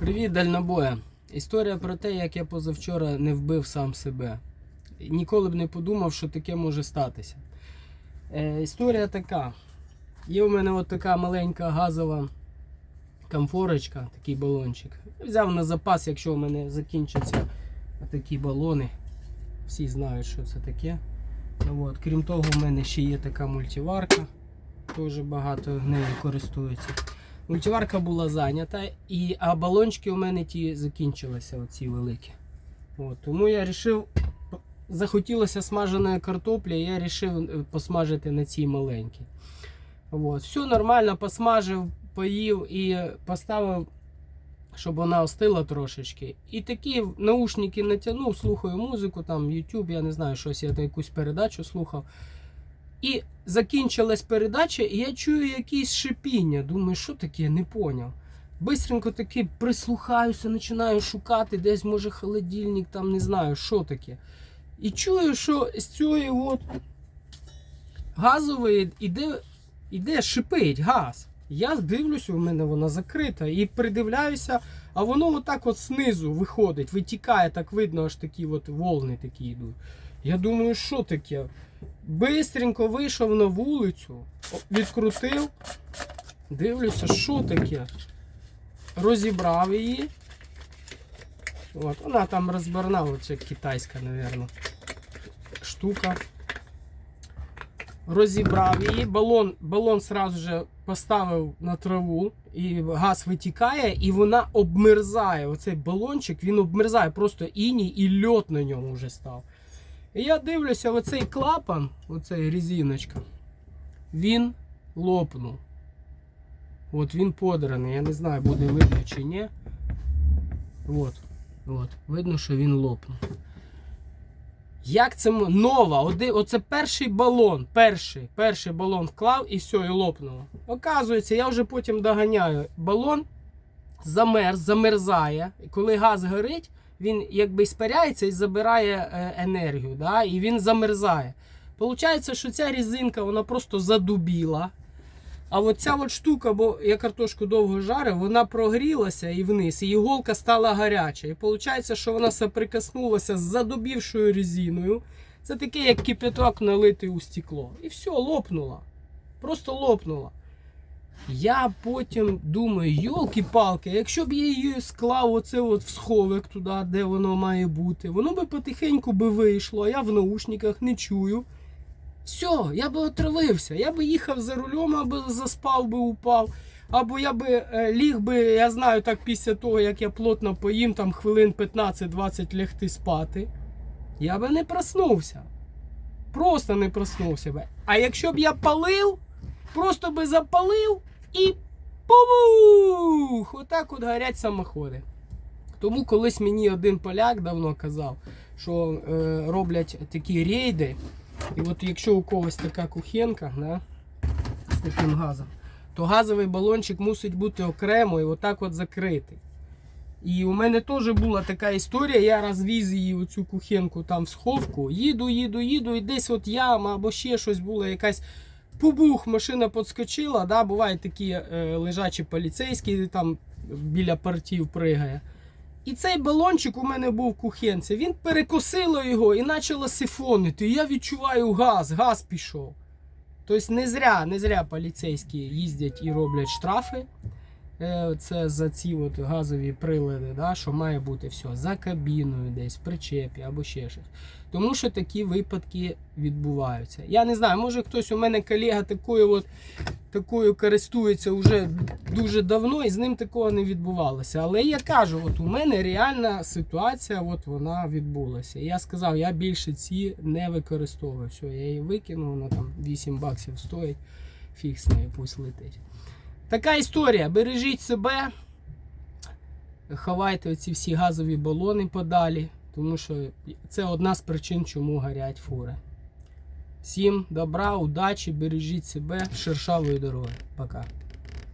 Привіт, дальнобоя. Історія про те, як я позавчора не вбив сам себе. Ніколи б не подумав, що таке може статися. Е, історія така. Є у мене от така маленька газова камфорочка, такий балончик. Взяв на запас, якщо у мене закінчаться такі балони. Всі знають, що це таке. От. Крім того, у мене ще є така мультиварка. Теж багато нею користуються. Мультиварка була зайнята, і, а балончики у мене ті закінчилися, оці великі. От, тому я вирішив, захотілося смаженої картоплі, я вирішив посмажити на цій маленькій. От, все нормально, посмажив, поїв і поставив, щоб вона остила трошечки. І такі наушники натягнув, слухаю музику, там YouTube, я не знаю, щось я якусь передачу слухав. І закінчилась передача, і я чую якісь шипіння. Думаю, що таке, не поняв. Бистренько таки прислухаюся, починаю шукати, десь може холодильник, там не знаю, що таке. І чую, що з цієї от газової іде, іде шипить газ. Я дивлюся, у мене вона закрита, і придивляюся, а воно отак от знизу виходить, витікає, так видно, аж такі от волни такі йдуть. Я думаю, що таке? Бистренько вийшов на вулицю, відкрутив, дивлюся, що таке. Розібрав її. От, вона там розборна, оце китайська, мабуть, штука. Розібрав її, балон, балон сразу же поставив на траву, і газ витікає, і вона обмерзає. Оцей балончик він обмерзає, просто іній і льот на ньому вже став. І я дивлюся, оцей клапан, оцей резиночка, він лопнув. От він подраний. Я не знаю, буде видно чи ні. От, от, видно, що він лопнув. Як це нова? Оце перший балон. Перший перший балон вклав і все, і лопнуло. Оказується, я вже потім доганяю. Балон замерз, замерзає. І коли газ горить, він якби спаряється і забирає е, енергію. Да? І він замерзає. Получається, що ця резинка вона просто задубіла. А от ця от штука, бо я картошку довго жарив, вона прогрілася і вниз, і іголка стала гаряча. І виходить, що вона соприкоснулася з задубівшою резиною. Це таке, як кипяток налитий у стекло. І все, лопнула. Просто лопнула. Я потім думаю, йолки-палки, якщо б я її склав оце от в сховик туди, де воно має бути, воно би потихеньку би вийшло, а я в наушниках не чую. Все, я би отравився. Я би їхав за рулем, або заспав би, упав. Або я би е, ліг би, я знаю, так після того, як я плотно поїм, там хвилин 15-20 лягти спати. Я би не проснувся. Просто не проснувся би. А якщо б я палив, просто би запалив і пубух! Отак от горять самоходи. Тому колись мені один поляк давно казав, що е, роблять такі рейди. І от якщо у когось така кухенка да, з таким газом, то газовий балончик мусить бути окремо і отак от закритий. І у мене теж була така історія, я розвіз її оцю кухенку там в сховку, їду, їду, їду, і десь от яма або ще щось було, якась пубух, машина подскочила. Да, Бувають такі е, лежачі поліцейські, там біля партів пригає. І цей балончик у мене був в кухенці. Він перекосило його і почало сифонити. І я відчуваю газ, газ пішов. Тобто не зря, не зря поліцейські їздять і роблять штрафи. Е, Це за ці от газові прилади, да, що має бути все за кабіною, десь в причепі або ще щось. Тому що такі випадки відбуваються. Я не знаю, може хтось у мене колега такою от такою користується вже дуже давно, і з ним такого не відбувалося. Але я кажу, от у мене реальна ситуація, от вона відбулася. Я сказав, я більше ці не використовую. Все, я її викинув, вона там 8 баксів стоїть, фіг з нею пусть летить. Така історія. Бережіть себе, ховайте оці всі газові балони подалі, тому що це одна з причин, чому горять фури. Всім добра, удачі, бережіть себе, шершавої дороги. Пока.